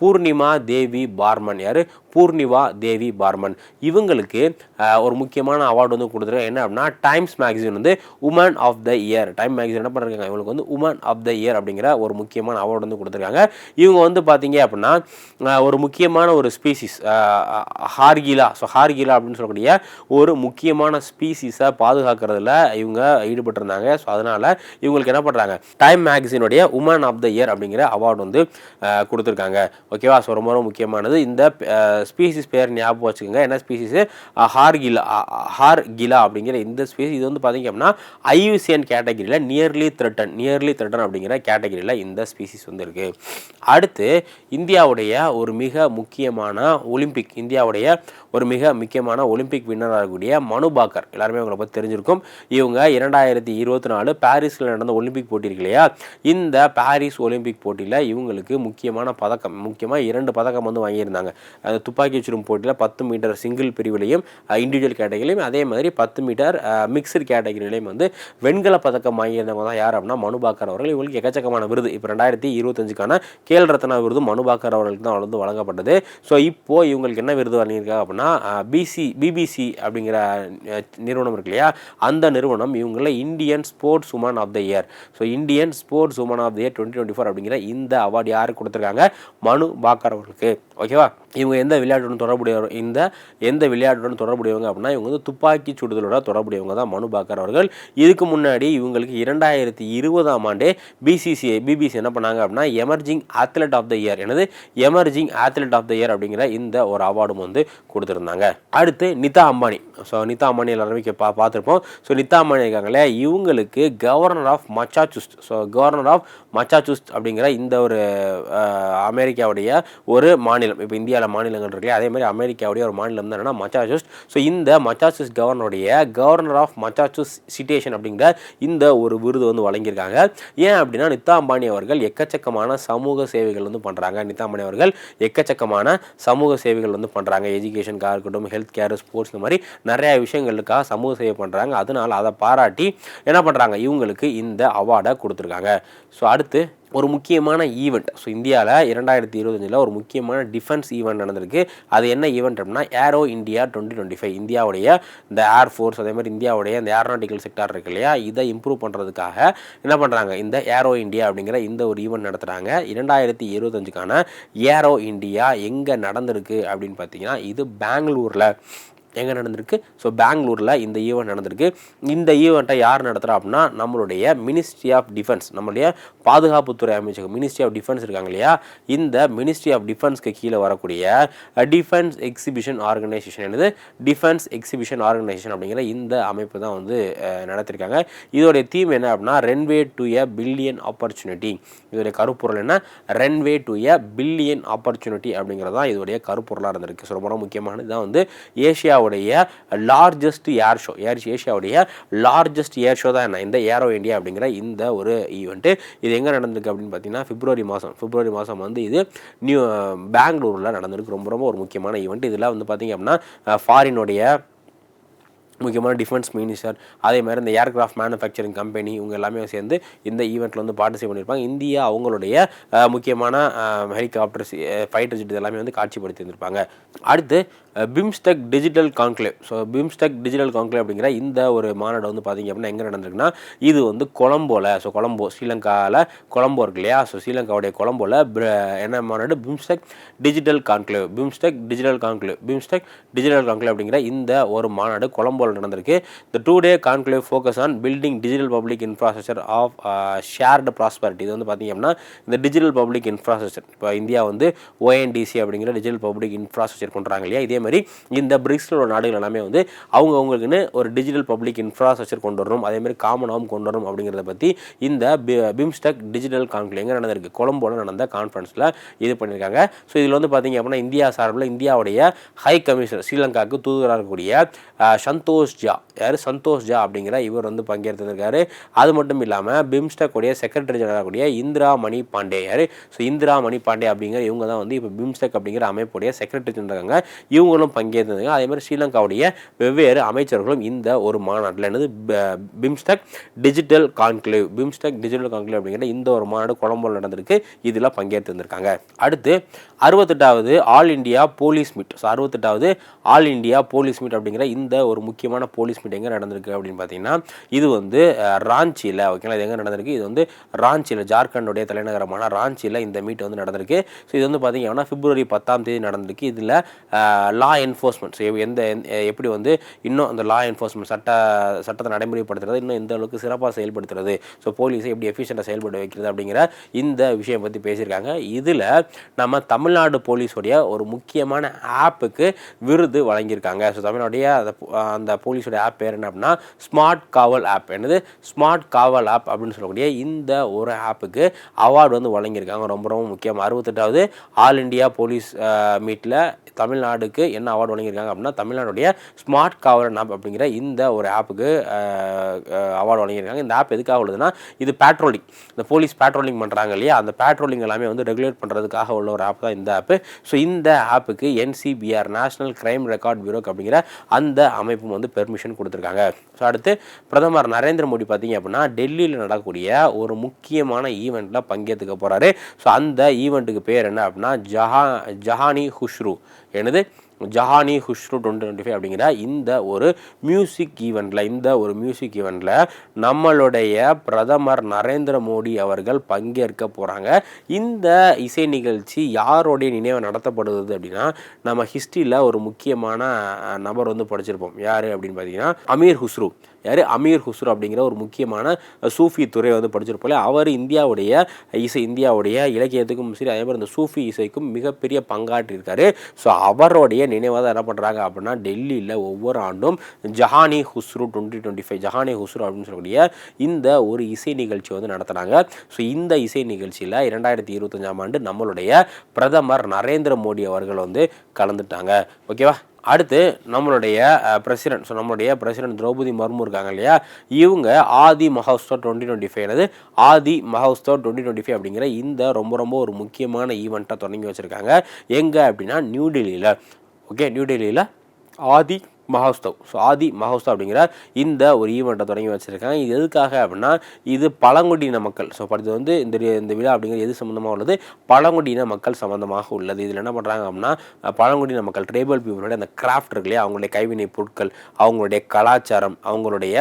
[SPEAKER 1] பூர்ணிமா தேவி பார்மன். யார்? பூர்ணிவா தேவி பார்மன். இவங்களுக்கு ஒரு முக்கியமான அவார்டு வந்து கொடுத்துருக்காங்க. என்ன அப்படின்னா டைம்ஸ் மேகசின் வந்து woman of the year Time magazine என்ன பண்ணிருக்காங்க? இவங்களுக்கு வந்து உமன் ஆஃப் த இயர் அப்படிங்கிற ஒரு முக்கியமான அவார்டு வந்து கொடுத்துருக்காங்க. இவங்க வந்து பார்த்தீங்க அப்படின்னா ஒரு முக்கியமான ஒரு ஸ்பீசிஸ் ஹார்கிலா ஸோ ஹார்கிலா அப்படின்னு சொல்லக்கூடிய ஒரு முக்கியமான ஸ்பீசிஸை பாதுகாக்கிறதுல இவங்க ஈடுபட்டிருந்தாங்க. ஸோ அதனால் இவங்களுக்கு என்ன பண்ணுறாங்க டைம் மேகசினுடைய உமன் ஆஃப் த இயர் அப்படிங்கிற அவார்டு வந்து கொடுத்துருக்காங்க. ஓகேவா ஸோ ரொம்ப ரொம்ப முக்கியமானது. இந்த ஸ்பீசிஸ் பேர் ஞாபகம் வச்சுக்கோங்க. என்ன ஸ்பீசிஸ் ஹார்கிலா ஹார்கிலா அப்படிங்கிற இந்த ஸ்பீசிஸ் இது வந்து பார்த்தீங்க அப்படின்னா ஐயூசியன் கேட்டகிரியில் நியர்லி த்ரெட்டன் நியர்லி த்ரெட்டன் அப்படிங்கிற கேட்டகிரியில் இந்த ஸ்பீசிஸ் வந்து இருக்குது அடுத்து இந்தியாவுடைய ஒரு மிக முக்கியமான ஒலிம்பிக் இந்தியாவுடைய ஒரு மிக முக்கியமான ஒலிம்பிக் வின்னராக இருக்கக்கூடிய மனு பாக்கர். எல்லாருமே அவங்கள பற்றி தெரிஞ்சிருக்கும். இவங்க இரண்டாயிரத்தி இருபத்தி நாலு பாரிஸில் நடந்த ஒலிம்பிக் போட்டி இருக்கு இல்லையா? இந்த பாரிஸ் ஒலிம்பிக் போட்டியில் இவங்களுக்கு முக்கியமான பதக்கம் முக்கியமாக இரண்டு பதக்கம் வந்து வாங்கியிருந்தாங்க. அது துப்பாக்கி சுடும் போட்டியில் பத்து மீட்டர் சிங்கிள் பிரிவிலையும் இண்டிவிஜுவல் கேட்டகரியிலையும் அதே மாதிரி பத்து மீட்டர் மிக்சர் கேட்டகரியிலையும் வந்து வெண்கல பதக்கம் வாங்கியிருந்தவங்க தான் யார் அப்படின்னா மனு பாக்கர் அவர்கள். இவங்களுக்கு எக்கச்சக்கமான விருது. இப்போ ரெண்டாயிரத்தி இருபத்தஞ்சுக்கான கேல் ரத்னா விருது மனு பாக்கர் அவர்களுக்கு தான் வந்து வழங்கப்பட்டது. ஸோ இப்போ இவங்களுக்கு என்ன விருது வாங்கியிருக்காங்க அப்படின்னா பிசி பிபிசி அப்படிங்கிற நிறுவனம் இருக்கு இல்லையா? அந்த நிறுவனம் இவங்கள Indian sports woman of the year so Indian sports woman of the year twenty twenty four அப்படிங்கிற இந்த அவார்டு யாருக்கு கொடுத்துருக்காங்க? மனு பாக்கர் அவர்களுக்கு. ஓகேவா? இவங்க எந்த விளையாட்டுடன் தொடர்புடையவர் இந்த எந்த விளையாட்டுடன் தொடர்புடையவங்க அப்படின்னா இவங்க வந்து துப்பாக்கி சுடுதலோட தொடர்புடையவங்க தான். மனு பாக்கர் அவர்கள். இதுக்கு முன்னாடி இவங்களுக்கு இரண்டாயிரத்தி இருபதாம் ஆண்டே பிசிசிஐ பிபிசி என்ன பண்ணாங்க அப்படின்னா emerging athlete of the year எனது emerging athlete of the year அப்படிங்கிற இந்த ஒரு அவார்டும் வந்து கொடுத்துருந்தாங்க. அடுத்து நிதா அம்பானி. ஸோ நிதா அம்பானி எல்லாருமே பா பார்த்துருப்போம். ஸோ நிதா அம்பானி இருக்காங்களே இவங்களுக்கு governor of Massachusetts so governor of Massachusetts அப்படிங்கிற இந்த ஒரு அமெரிக்காவுடைய ஒரு மாநிலம். இப்போ இந்தியாவில் மாநிலங்கள் இருக்கு அதே மாதிரி அமெரிக்காவுடைய ஒரு மாநிலம் தான் என்னன்னா மச்சாச்சுஸ்ட் ஸோ இந்த மச்சாச்சுஸ்ட் கவர்னருடைய கவர்னர் ஆஃப் மச்சாச்சுஸ் சிட்டேஷன் அப்படிங்கிற இந்த ஒரு விருது வந்து வழங்கியிருக்காங்க. ஏன் அப்படின்னா நிதா அம்பானி அவர்கள் எக்கச்சக்கமான சமூக சேவைகள் வந்து பண்ணுறாங்க நிதா அம்பானி அவர்கள் எக்கச்சக்கமான சமூக சேவைகள் வந்து பண்ணுறாங்க எஜுகேஷனுக்காக இருக்கட்டும் ஹெல்த் கேர் ஸ்போர்ட்ஸ் இந்த மாதிரி நிறையா விஷயங்களுக்காக சமூக சேவை பண்ணுறாங்க அதனால் அதை பாராட்டி என்ன பண்ணுறாங்க இவங்களுக்கு இந்த அவார்டை கொடுத்துருக்காங்க. ஸோ அடுத்து ஒரு முக்கியமான ஈவெண்ட் ஸோ இந்தியாவில் இரண்டாயிரத்தி இருபத்தஞ்சில் ஒரு முக்கியமான டிஃபென்ஸ் ஈவெண்ட் நடந்திருக்கு. அது என்ன ஈவெண்ட் அப்படின்னா Aero India twenty twenty five இந்தியாவுடைய இந்த ஏர் ஃபோர்ஸ் அதே மாதிரி இந்தியாவுடைய இந்த ஏரோநாட்டிக்கல் செக்டார் இருக்கு இல்லையா? இதை இம்ப்ரூவ் பண்ணுறதுக்காக என்ன பண்ணுறாங்க இந்த ஏரோ இந்தியா அப்படிங்கிற இந்த ஒரு ஈவெண்ட் நடத்துகிறாங்க இரண்டாயிரத்தி இருபத்தஞ்சுக்கான ஏரோ இந்தியா எங்கே நடந்திருக்கு அப்படின்னு பார்த்தீங்கன்னா இது பெங்களூரில். எங்கே நடந்திருக்கு? ஸோ பெங்களூரில் இந்த ஈவெண்ட் நடந்திருக்கு. இந்த ஈவெண்ட்டை யார் நடத்துகிறா அப்படின்னா நம்மளுடைய மினிஸ்ட்ரி ஆஃப் டிஃபென்ஸ் நம்மளுடைய பாதுகாப்புத்துறை அமைச்சகம் மினிஸ்ட்ரி ஆஃப் டிஃபென்ஸ் இருக்காங்க இல்லையா? இந்த மினிஸ்ட்ரி ஆஃப் டிஃபென்ஸ்க்கு கீழே வரக்கூடிய டிஃபென்ஸ் எக்ஸிபிஷன் ஆர்கனைசேஷன் என்னது? டிஃபென்ஸ் எக்ஸிபிஷன் ஆர்கனைசேஷன் அப்படிங்கிற இந்த அமைப்பு தான் வந்து நடத்திருக்காங்க. இதோடைய தீம் என்ன அப்படின்னா runway to a billion opportunity இதோடைய கருப்பொருள் என்ன? Runway to a billion opportunity அப்படிங்கிறது தான் இதோடைய கருப்பொருளாக இருந்திருக்கு. ஸோ ரொம்ப முக்கியமானது தான் வந்து ஏஷியாவுடைய லார்ஜஸ்ட் ஏர் ஷோ ஏர் ஏஷியாவுடைய லார்ஜஸ்ட் ஏர் ஷோ தான் என்ன? இந்த ஏரோ இந்தியா அப்படிங்கிற இந்த ஒரு ஈவெண்ட்டு இது எங்கே நடந்திருக்கு அப்படின்னு பார்த்தீங்கன்னா பிப்ரவரி மாதம் பிப்ரவரி மாதம் வந்து இது நியூ பெங்களூரில் நடந்திருக்கு. ரொம்ப ரொம்ப ஒரு முக்கியமான ஈவெண்ட் இதில் வந்து பார்த்திங்க அப்படின்னா ஃபாரினுடைய முக்கியமான டிஃபென்ஸ் மினிஸ்டர் அதே மாதிரி இந்த ஏர்கிராஃப்ட் மேனுஃபேக்சரிங் கம்பெனி இவங்க எல்லாமே சேர்ந்து இந்த ஈவெண்ட்டில் வந்து பார்ட்டிசிபேட் பண்ணியிருப்பாங்க. இந்தியா அவங்களுடைய முக்கியமான ஹெலிகாப்டர்ஸ் ஃபைட்டர் ஜெட் எல்லாமே வந்து காட்சிப்படுத்தி இருந்திருப்பாங்க அடுத்து BIMSTEC digital conclave so BIMSTEC digital conclave அப்படிங்கிற இந்த ஒரு மாநாடு வந்து பார்த்தீங்க அப்படின்னா எங்கே நடந்திருக்குன்னா இது வந்து கொலம்போல ஸோ கொலம்போ ஸ்ரீலங்காவில் கொலம்போ இருக்கு இல்லையா? ஸோ ஸ்ரீலங்காவுடைய கொலம்போல என்ன மாநாடு? BIMSTEC digital conclave BIMSTEC digital conclave BIMSTEC digital conclave அப்படிங்கிற இந்த ஒரு மாநாடு கொலம்போவில் நடந்திருக்கு. இந்த two day conclave focus on building digital public infrastructure of shared prosperity இது வந்து பார்த்தீங்க அப்படின்னா இந்த டிஜிட்டல் பப்ளிக் இன்ஃப்ராஸ்ட்ரக்சர் இப்போ இந்தியா வந்து ஓஎன்டிசி அப்படிங்கிற டிஜிட்டல் பப்ளிக் இன்ஃப்ராஸ்ட்ரக்சர் கொண்டுறாங்க இல்லையா? இதே மாதிரி இந்த உள்ள நாடுகள் எல்லாமே வந்து அவங்க அவங்களுக்குன்னு ஒரு டிஜிட்டல் பப்ளிக் இன்ஃப்ராஸ்ட்ரக்சர் கொண்டு வரணும் அதே மாதிரி காமனாகவும் கொண்டு வரணும் அப்படிங்கிறத பற்றி இந்த பிம்ஸ்டெக் டிஜிட்டல் கான்க்ளேவ் எங்கே நடந்திருக்கு. கொலம்போவில் நடந்த கான்ஃபரன்ஸில் இது பண்ணியிருக்காங்க. ஸோ இதில் வந்து பார்த்தீங்க அப்படின்னா இந்தியா சார்பில் இந்தியாவுடைய ஹை கமிஷனர் ஸ்ரீலங்காவுக்கு தூதுவராக இருக்கக்கூடிய சந்தோஷ் ஜா. யார்? சந்தோஷ் ஜா அப்படிங்கிற இவர் வந்து பங்கேற்றிருக்காரு. அது மட்டும் இல்லாமல் பிம்ஸ்டெக் உடைய செக்ரட்டரி ஜெனரலாக கூடிய இந்திரா மணி பாண்டே. யார்? ஸோ இந்திரா மணி பாண்டே அப்படிங்கிற இவங்க தான் வந்து இப்போ பிம்ஸ்டெக் அப்படிங்கிற அமைப்புடைய செக்ரட்டரி இருக்காங்க இவங்க இவங்களும் பங்கேற்றிருந்தாங்க. அதே மாதிரி ஸ்ரீலங்காவுடைய வெவ்வேறு அமைச்சர்களும் இந்த ஒரு மாநாட்டில் என்னது? BIMSTEC digital conclave BIMSTEC digital conclave அப்படிங்கிற இந்த ஒரு மாநாடு கொலம்போல நடந்திருக்கு. இதில் பங்கேற்றிருந்திருக்காங்க. அடுத்து அறுபத்தெட்டாவது all India police meet. So அறுபத்தெட்டாவது all India police meet அப்படிங்கிற இந்த ஒரு முக்கியமான போலீஸ் மீட் எங்கே நடந்திருக்கு அப்படின்னு பார்த்தீங்கன்னா இது வந்து ராஞ்சியில் ஓகேங்களா? இது எங்கே நடந்திருக்கு? இது வந்து ராஞ்சியில் ஜார்க்கண்டுடைய தலைநகரமான ராஞ்சியில் இந்த மீட் வந்து நடந்திருக்கு. ஸோ இது வந்து பார்த்தீங்கன்னா பிப்ரவரி பத்தாம் தேதி நடந்திருக்கு. இதில் லா என்ஃபோர்ஸ்மெண்ட் ஸோ எந்த எப்படி வந்து இன்னும் அந்த லா என்ஃபோர்ஸ்மெண்ட் சட்ட சட்டத்தை நடைமுறைப்படுத்துறது இன்னும் எந்த அளவுக்கு சிறப்பாக செயல்படுத்துறது? ஸோ போலீஸை எப்படி எஃபிஷியண்ட்டாக செயல்பட வைக்கிறது அப்படிங்கிற இந்த விஷயம் பற்றி பேசியிருக்காங்க. இதில் நம்ம தமிழ்நாடு போலீஸுடைய ஒரு முக்கியமான ஆப்புக்கு விருது வழங்கியிருக்காங்க. ஸோ தமிழ்நாடைய அந்த போலீஸோட அந்த ஆப் பேர் என்ன அப்படின்னா ஸ்மார்ட் காவல் ஆப் என்னது? ஸ்மார்ட் காவல் ஆப் அப்படின்னு சொல்லக்கூடிய இந்த ஒரு ஆப்புக்கு அவார்டு வந்து வழங்கியிருக்காங்க. ரொம்ப ரொம்ப முக்கியம். அறுபத்தெட்டாவது ஆல் இந்தியா போலீஸ் மீட்டில் தமிழ்நாடுக்கு என்ன அவார்டு வழங்கியிருக்காங்க அப்படின்னா தமிழ்நாடுடைய ஸ்மார்ட் காவலன் ஆப் அப்படிங்கிற இந்த ஒரு ஆப்புக்கு அவார்டு வழங்கியிருக்காங்க. இந்த ஆப் எதுக்காக உள்ளதுன்னா இது பேட்ரோலிங் இந்த போலீஸ் பேட்ரோலிங் பண்ணுறாங்க இல்லையா? அந்த பேட்ரோலிங் எல்லாமே வந்து ரெகுலேட் பண்ணுறதுக்காக உள்ள ஒரு ஆப் தான் இந்த ஆப்பு ஸோ இந்த ஆப்புக்கு NCBR national crime record bureau அப்படிங்கிற அந்த அமைப்பும் வந்து பெர்மிஷன் கொடுத்துருக்காங்க. ஸோ அடுத்து பிரதமர் நரேந்திர மோடி பார்த்தீங்க அப்படின்னா டெல்லியில் நடக்கக்கூடிய ஒரு முக்கியமான ஈவெண்ட்டில் பங்கேற்றுக்க போகிறாரு ஸோ அந்த ஈவெண்ட்டுக்கு பேர் என்ன அப்படின்னா ஜஹா ஜஹானி ஹுஷ்ரு. எனது Jahani Khusrau twenty twenty five அப்படிங்கிற இந்த ஒரு மியூசிக் ஈவெண்ட்டில் இந்த ஒரு மியூசிக் ஈவெண்ட்டில் நம்மளுடைய பிரதமர் நரேந்திர மோடி அவர்கள் பங்கேற்க போகிறாங்க இந்த இசை நிகழ்ச்சி யாருடைய நினைவு நடத்தப்படுவது அப்படின்னா நம்ம ஹிஸ்ட்ரியில் ஒரு முக்கியமான நபர் வந்து படிச்சிருப்போம். யார் அப்படின்னு பார்த்தீங்கன்னா அமீர் ஹுஸ்ரு யார்? அமீர் ஹுஸ்ரு அப்படிங்கிற ஒரு முக்கியமான சூஃபி துறை வந்து படிச்சிருப்போம் அவர் இந்தியாவுடைய இசை இந்தியாவுடைய இலக்கியத்துக்கும் சரி அதே மாதிரி இந்த சூஃபி இசைக்கும் மிகப்பெரிய பங்காற்றியிருக்காரு. ஸோ அவருடைய நினைவாக தான் என்ன பண்ணுறாங்க அப்படின்னா டெல்லியில் ஒவ்வொரு ஆண்டும் Jahani Khusrau twenty twenty five Jahani Khusrau அப்படின்னு சொல்லக்கூடிய இந்த ஒரு இசை நிகழ்ச்சி வந்து நடத்துகிறாங்க ஸோ இந்த இசை நிகழ்ச்சியில் இரண்டாயிரத்தி இருபத்தஞ்சாம் ஆண்டு நம்மளுடைய பிரதமர் நரேந்திர மோடி அவர்கள் வந்து கலந்துட்டாங்க. ஓகேவா அடுத்து நம்மளுடைய பிரசிடென்ட் ஸோ நம்மளுடைய பிரசிடென்ட் திரௌபதி மர்மு இருக்காங்க இல்லையா? இவங்க Aadi Mahotsav twenty twenty five அல்லது Aadi Mahotsav twenty twenty five அப்படிங்கிற இந்த ரொம்ப ரொம்ப ஒரு முக்கியமான ஈவெண்ட்டாக தொடங்கி வச்சுருக்காங்க. எங்கே அப்படின்னா நியூ டெல்லியில். ஓகே நியூ டெல்லியில் ஆதி மஹோத்சவ் ஸோ ஆதி மஹோத்சவ் அப்படிங்கிற இந்த ஒரு ஈவெண்ட்டை தொடங்கி வச்சுருக்காங்க. இது எதுக்காக அப்படின்னா இது பழங்குடியின மக்கள். ஸோ இது வந்து இந்த இந்த விழா அப்படிங்கிறது எது சம்மந்தமாக உள்ளது? பழங்குடியின மக்கள் சம்மந்தமாக உள்ளது. இதில் என்ன பண்ணுறாங்க அப்படின்னா பழங்குடியின மக்கள் ட்ரைபல் பீப்புளோட அந்த கிராஃப்ட் இருக்கு இல்லையா? அவங்களுடைய கைவினை பொருட்கள் அவங்களுடைய கலாச்சாரம் அவங்களுடைய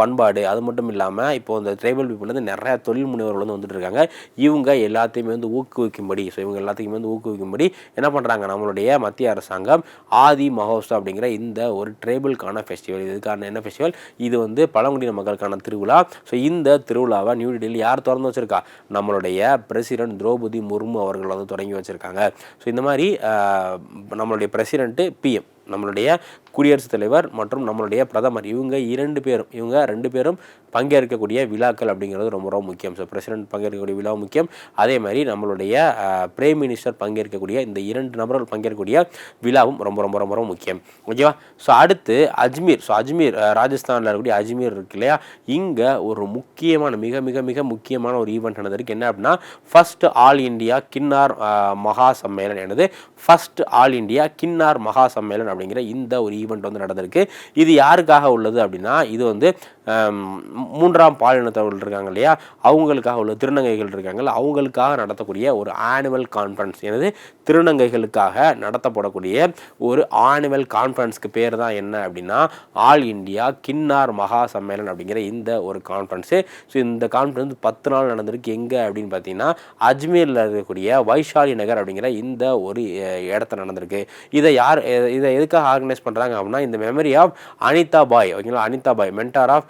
[SPEAKER 1] பண்பாடு அது மட்டும் இல்லாமல் இப்போ இந்த ட்ரைபல் பீப்புள் வந்து நிறைய தொழில் முனைவர்கள் வந்து வந்துட்டு இருக்காங்க. இவங்க எல்லாத்தையுமே வந்து ஊக்குவிக்கும்படி ஸோ இவங்க எல்லாத்தையுமே வந்து ஊக்குவிக்கும்படி என்ன பண்ணுறாங்க நம்மளுடைய மத்திய அரசாங்கம் ஆதி மஹோத்சவ் அப்படிங்கிற இந்த ஒரு ட்ரைபலுக்கான ஃபெஸ்டிவல் இதுக்கான என்ன ஃபெஸ்டிவல் இது வந்து பழங்குடியின மக்களுக்கான திருவிழா. ஸோ இந்த திருவிழாவை நியூ டெல்லி யார் திறந்து வச்சுருக்கா? நம்மளுடைய பிரசிடென்ட் திரௌபதி முர்மு அவர்கள் வந்து தொடங்கி வச்சுருக்காங்க. ஸோ இந்த மாதிரி நம்மளுடைய பிரசிடென்ட்டு பிஎம் நம்மளுடைய குடியரசுத் தலைவர் மற்றும் நம்மளுடைய பிரதமர். இவங்க இரண்டு பேரும் இவங்க ரெண்டு பேரும் பங்கேற்கக்கூடிய விழாக்கள் அப்படிங்கிறது ரொம்ப ரொம்ப முக்கியம். ஸோ பிரசிடென்ட் பங்கேற்கக்கூடிய விழா முக்கியம். அதே மாதிரி நம்மளுடைய பிரைம் மினிஸ்டர் பங்கேற்கக்கூடிய இந்த இரண்டு நபர்கள் பங்கேற்கக்கூடிய விழாவும் ரொம்ப ரொம்ப ரொம்ப ரொம்ப முக்கியம். ஓகேவா? ஸோ அடுத்து அஜ்மீர். ஸோ அஜ்மீர் ராஜஸ்தானில் இருக்கக்கூடிய அஜ்மீர் இருக்கு இல்லையா? இங்கே ஒரு முக்கியமான மிக மிக மிக முக்கியமான ஒரு ஈவெண்ட் நடந்திருக்கு என்ன அப்படின்னா ஃபர்ஸ்ட் ஆல் இந்தியா கின்னார் மகா சம்மேளன் எனது ஃபர்ஸ்ட் ஆல் இந்தியா கின்னார் மகா சம்மேளன் அப்படிங்கிற இந்த ஒரு ஈவெண்ட் வந்து நடந்திருக்கு. இது யாருக்காக உள்ளது அப்படின்னா இது வந்து மூன்றாம் பாலினத்தவர்கள் இருக்காங்க இல்லையா? அவங்களுக்காக உள்ள திருநங்கைகள் இருக்காங்கல்ல அவங்களுக்காக நடத்தக்கூடிய ஒரு ஆனுவல் கான்ஃபரன்ஸ் எனது திருநங்கைகளுக்காக நடத்தப்படக்கூடிய ஒரு ஆனுவல் கான்ஃபரன்ஸ்க்கு பேர் தான் என்ன அப்படின்னா ஆல் இண்டியா கின்னார் மகா சம்மேளன் அப்படிங்கிற இந்த ஒரு கான்ஃபரன்ஸு ஸோ இந்த கான்ஃபரன்ஸ் பத்து நாள் நடந்திருக்கு. எங்கே அப்படின்னு பார்த்தீங்கன்னா அஜ்மீரில் இருக்கக்கூடிய வைஷாலி நகர் அப்படிங்கிற இந்த ஒரு இடத்த நடந்திருக்கு. இதை யார் இதை எதுக்காக ஆர்கனைஸ் பண்ணுறாங்க அப்படின்னா இந்த மெமரி ஆஃப் அனிதா பாய் ஓகேங்களா Anita Bai mentor of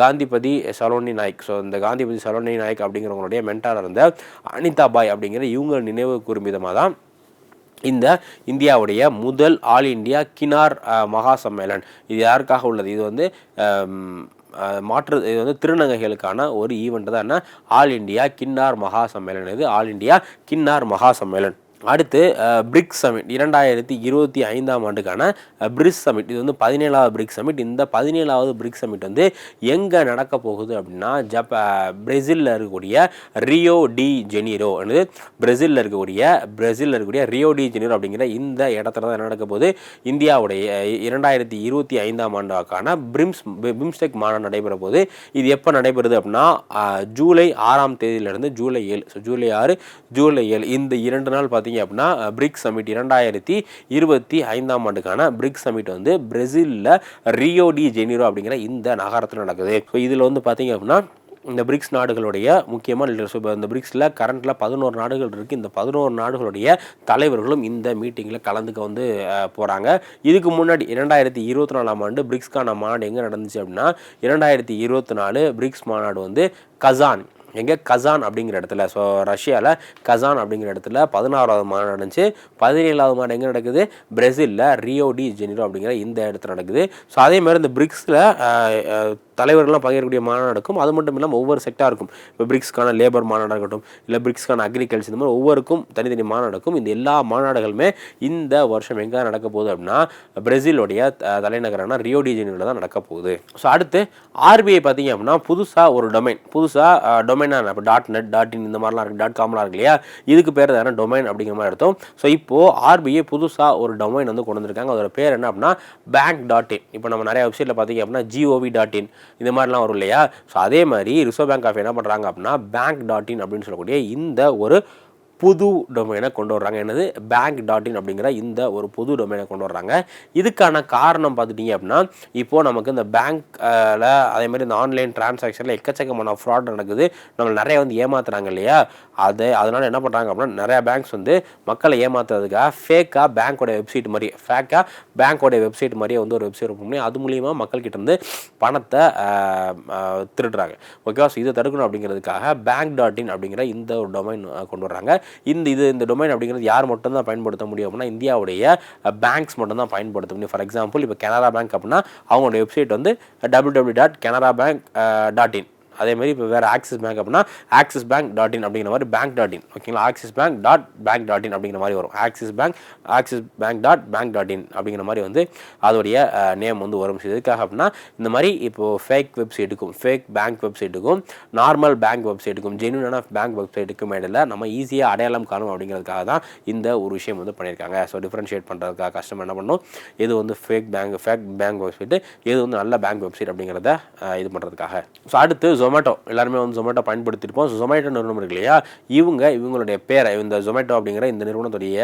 [SPEAKER 1] Kanthipathi Saroni Nayak. So இந்த காந்திபதி சரோனி நாயக் அப்படிங்கிறவங்களுடைய மென்டாராக இருந்த அனிதா பாய் அப்படிங்கிற இவங்க நினைவு கூறும் விதமாக தான் இந்த இந்தியாவுடைய முதல் ஆல் இண்டியா கினார் மகா சம்மேளன் இது யாருக்காக உள்ளது? இது வந்து மாற்று இது வந்து திருநங்கைகளுக்கான ஒரு ஈவெண்ட் தான். என்ன? ஆல் இண்டியா கின்னார் மகா சம்மேளன் இது ஆல் இண்டியா கின்னார் மகா சம்மேளன் அடுத்து பிரிக்ஸ் சமிட் இரண்டாயிரத்தி இருபத்தி ஐந்தாம் ஆண்டுக்கான பிரிக்ஸ் சமிட் இது வந்து பதினேழாவது பிரிக்ஸ் சமிட் இந்த பதினேழாவது பிரிக்ஸ் சமிட் வந்து எங்கே நடக்க போகுது அப்படின்னா ஜப்ப பிரேசிலில் இருக்கக்கூடிய ரியோ டி ஜெனீரோ. வந்து பிரேசிலில் இருக்கக்கூடிய பிரேசிலில் இருக்கக்கூடிய ரியோ டி ஜெனீரோ அப்படிங்கிற இந்த இடத்துல தான் நடக்க போகுது? இந்தியாவுடைய இரண்டாயிரத்தி இருபத்தி ஐந்தாம் ஆண்டுக்கான பிரிம்ஸ் பிம்ஸ்டெக் மாநாடு நடைபெற போது இது எப்போ நடைபெறுது அப்படின்னா ஜூலை ஆறாம் தேதியிலிருந்து ஜூலை ஏழு ஸோ ஜூலை ஆறு ஜூலை ஏழு. இந்த இரண்டு நாள் பார்த்தீங்கன்னா பார்த்தீங்க அப்படின்னா பிரிக்ஸ் சமிட் இரண்டாயிரத்தி இருபத்தி ஐந்தாம் ஆண்டுக்கான பிரிக்ஸ் சமிட் வந்து பிரேசிலில் ரியோ டி ஜெனிரோ அப்படிங்கிற இந்த நகரத்தில் நடக்குது. ஸோ இதில் வந்து பார்த்தீங்க அப்படின்னா இந்த பிரிக்ஸ் நாடுகளுடைய முக்கியமான லீடர்ஸ் இப்போ இந்த பிரிக்ஸில் கரண்ட்டில் பதினோரு நாடுகள் இருக்குது இந்த பதினோரு நாடுகளுடைய தலைவர்களும் இந்த மீட்டிங்கில் கலந்துக்க வந்து போகிறாங்க இதுக்கு முன்னாடி இரண்டாயிரத்தி இருபத்தி நாலாம் ஆண்டு பிரிக்ஸ்க்கான மாநாடு எங்கே நடந்துச்சு அப்படின்னா இரண்டாயிரத்தி இருபத்தி நாலு பிரிக்ஸ் மாநாடு வந்து கசான் எங்கே? கசான் அப்படிங்கிற இடத்துல. ஸோ ரஷ்யாவில் கசான் அப்படிங்கிற இடத்துல பதினாறாவது மாநாடு நடந்துச்சு. பதினேழாவது மாநாடு எங்கே நடக்குது? பிரேசிலில் ரியோ டி ஜெனிரோ அப்படிங்கிற இந்த இடத்துல நடக்குது. ஸோ அதே மாதிரி இந்த பிரிக்ஸில் தலைவர்கள்லாம் பகிரக்கூடிய மாநாடு நடக்கும். அது மட்டும் இல்லாமல் ஒவ்வொரு செக்டாருக்கும் இப்போ பிரிக்ஸ்க்கான லேபர் மாநாடு இருக்கட்டும் இல்லை பிரிக்ஸ்க்கான அக்ரிகல்ச்சர் இந்த மாதிரி ஒவ்வொருக்கும் தனித்தனி மாநாடு நடக்கும். இந்த எல்லா மாநாடுகளுமே இந்த வருஷம் எங்கே நடக்க போகுது அப்படின்னா பிரேசிலுடைய தலைநகரான ரியோ டி ஜெனிரோவில் தான் நடக்க போகுது. ஸோ அடுத்து ஆர்பிஐ பார்த்தீங்க அப்படின்னா புதுசாக ஒரு டொமைன் புதுசாக டொமைனாக இப்போ டாட் நெட் டாட் இன் இந்த மாதிரிலாம் இருக்குது டாட் காம்லாம் இருக்கு இல்லையா? இதுக்கு பேர் தானே டொமைன் அப்படிங்கிற மாதிரி எடுத்தோம் ஸோ இப்போது ஆர்பிஐ புதுசாக ஒரு டொமைன் வந்து கொண்டு வந்திருக்காங்க. அதோட பேர் என்ன அப்படின்னா பேங்க் டாட் இன் இப்போ நம்ம நிறைய வெப்சைட்டில் பார்த்தீங்க அப்படின்னா ஜிஓவி டாட் இன் இந்த மாதிரிலாம் வரும் இல்லையா? ஸோ அதே மாதிரி ரிசர்வ் பேங்க் ஆஃப் என்ன பண்ணுறாங்க அப்படின்னா பேங்க் டாட் இன் அப்படின்னு சொல்லக்கூடிய இந்த ஒரு புது டொமைனை கொண்டு வர்றாங்க. என்னது? பேங்க் டாட் இன் அப்படிங்கிற இந்த ஒரு புது டொமைனை கொண்டு வர்றாங்க. இதுக்கான காரணம் பார்த்துட்டிங்க அப்படின்னா இப்போது நமக்கு இந்த பேங்க்கில் அதேமாதிரி இந்த ஆன்லைன் டிரான்சாக்ஷனில் எக்கச்சக்கமான ஃப்ராட் நடக்குது. நம்ம நிறைய வந்து ஏமாத்துறாங்க இல்லையா? அது அதனால் என்ன பண்ணுறாங்க அப்படின்னா நிறையா பேங்க்ஸ் வந்து மக்களை ஏமாத்துறதுக்காக ஃபேக்காக பேங்க்கோட வெப்சைட் மாதிரி ஃபேக்காக பேங்க்கோட வெப்சைட் மாதிரியே வந்து ஒரு வெப்சைட் ஓப்பன் பண்ணி அது மூலியமாக மக்கள்கிட்ட இருந்து பணத்தை திருடுறாங்க. ஓகேவா ஸோ இதை தடுக்கணும் அப்படிங்கிறதுக்காக பேங்க் டாட் இன் அப்படிங்கிற இந்த ஒரு டொமைன் கொண்டு வர்றாங்க. இந்த இது இந்த டொமைன் அப்படிங்கிறது யார் மட்டும்தான் பயன்படுத்த முடியும் அப்படின்னா இந்தியாவுடைய பேங்க்ஸ் மட்டும்தான் பயன்படுத்த முடியும். ஃபார் எக்ஸாம்பிள் இப்போ கனரா பேங்க் அப்படின்னா அவங்களோட வெப்சைட் வந்து W W dot Canara bank dot in அதே மாதிரி இப்போ வேறு ஆக்சிஸ் பேங்க் அப்படின்னா ஆக்சிஸ் பேங்க் டாட் இன் அப்படிங்கிற மாதிரி பேங்க் டாட் இன் ஓகேங்களா Axis bank dot bank dot in அப்படிங்கிற மாதிரி வரும். Axis bank Axis bank dot bank dot in அப்படிங்கிற மாதிரி வந்து அதோடைய நேம் வந்து வரும். எதுக்காக அப்படின்னா இந்த மாதிரி இப்போது ஃபேக் வெப்சைட்டுக்கும் ஃபேக் பேங்க் வெப்சைட்டுக்கும் நார்மல் பேங்க் வெப்சைட்டுக்கும் ஜென்யூனான பேங்க் வெப்சைட்டுக்கும் இடையில நம்ம ஈஸியாக அடையாளம் காணும் அப்படிங்கிறதுக்காக தான் இந்த ஒரு விஷயம் வந்து பண்ணியிருக்காங்க. ஸோ டிஃப்ரென்ஷியேட் பண்ணுறதுக்காக கஷ்டம் என்ன பண்ணும்? எது வந்து fake bank fake bank website எது வந்து நல்ல பேங்க் வெப்சைட் அப்படிங்கிறத இது பண்ணுறதுக்காக ஸோ அடுத்து ஜொமேட்டோ எல்லாருமே வந்து ஜொமேட்டோ பயன்படுத்தியிருப்போம். ஸோ ஜொமேட்டோ நிறுவனம் இருக்கு இல்லையா? இவங்க இவங்களுடைய பேரை இந்த ஜொமேட்டோ அப்படிங்கிற இந்த நிறுவனத்துடைய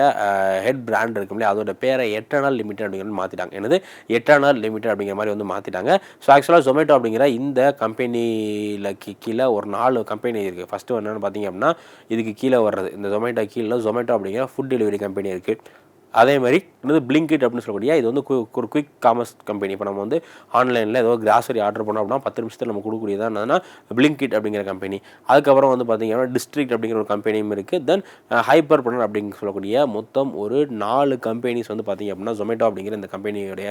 [SPEAKER 1] ஹெட் பிராண்ட் இருக்கும் இல்லையா? அதோட பேரை எட்டர்னல் லிமிடெட் அப்படிங்கிற மாற்றிட்டாங்க என்னது? எட்டர்னல் லிமிடெட் அப்படிங்கிற மாதிரி வந்து மாற்றிட்டாங்க ஸோ ஆக்சுவலாக ஜொமேட்டோ அப்படிங்கிற இந்த கம்பெனியில் கீழே ஒரு நாலு கம்பெனி இருக்குது ஃபஸ்ட்டு என்னென்னு பார்த்தீங்க அப்படின்னா இதுக்கு கீழே வர்றது. இந்த ஜொமேட்டோ கீழே ஜொமேட்டோ அப்படிங்கிற ஃபுட் டெலிவரி கம்பெனி இருக்குது அதே மாதிரி வந்து பிளிங்கிட் அப்படின்னு சொல்லக்கூடிய இது வந்து ஒரு குயிக் காமர்ஸ் கம்பெனி இப்போ நம்ம வந்து ஆன்லைனில் ஏதோ கிராசரி ஆர்டர் பண்ணோம் அப்படின்னா பத்து நிமிஷத்தில் நம்ம கொடுக்கக்கூடியதான் என்னன்னா பிளிங்கிட் அப்படிங்கிற கம்பெனி அதுக்கப்புறம் வந்து பார்த்தீங்கன்னா டிஸ்ட்ரிக்ட் அப்படிங்கிற ஒரு கம்பெனியும் இருக்குது தென் ஹைப்பர் பண்ணர் அப்படின்னு சொல்லக்கூடிய மொத்தம் ஒரு நாலு கம்பெனிஸ் வந்து பார்த்தீங்க அப்படின்னா ஜொமேட்டோ அப்படிங்கிற இந்த கம்பெனியுடைய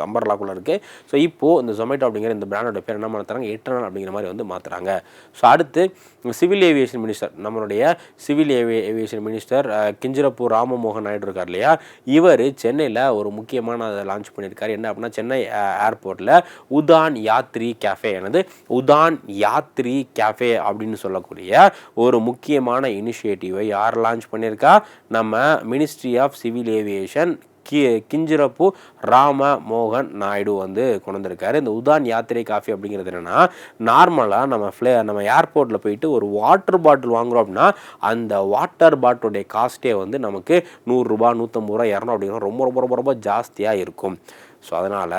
[SPEAKER 1] அம்பர்லாக்குள்ளே இருக்குது ஸோ இப்போது இந்த ஜொமேட்டோ அப்படிங்கிற இந்த பிராண்டோட பேர் என்ன மாற்றுறாங்க எட்டர்னல் அப்படிங்கிற மாதிரி வந்து மாற்றுறாங்க ஸோ அடுத்து சிவில் ஏவியேஷன் மினிஸ்டர் நம்மளுடைய சிவில் ஏவி ஏவியேஷன் மினிஸ்டர் கிஞ்சிரப்பூர் ராமமோகன் நாயுடு இருக்கார். இல்லையா? இவர் சென்னையில் ஒரு முக்கியமான அதை லான்ச் பண்ணியிருக்காரு. என்ன அப்படின்னா சென்னை ஏர்போர்ட்டில் உதான் யாத்ரி கேஃபே எனது உதான் யாத்ரி கேஃபே அப்படின்னு சொல்லக்கூடிய ஒரு முக்கியமான இனிஷியேட்டிவை யார் லான்ச் பண்ணியிருக்கா? நம்ம மினிஸ்ட்ரி ஆஃப் சிவில் ஏவியேஷன் கி கிஞ்சிரப்பு ராம மோகன் நாயுடு வந்து கொண்டு வந்திருக்காரு இந்த உதான் யாத்திரை காஃபி அப்படிங்கிறது என்னென்னா நார்மலாக நம்ம ஃப்ளே நம்ம ஏர்போர்ட்டில் போயிட்டு ஒரு வாட்டர் பாட்டில் வாங்குகிறோம் அப்படின்னா அந்த வாட்டர் பாட்டிலுடைய காஸ்ட்டே வந்து நமக்கு நூறுரூபா நூற்றம்பது ரூபா இரநூறு அப்படிங்கிற ரொம்ப ரொம்ப ரொம்ப ரொம்ப ஜாஸ்தியாக இருக்கும். ஸோ அதனால்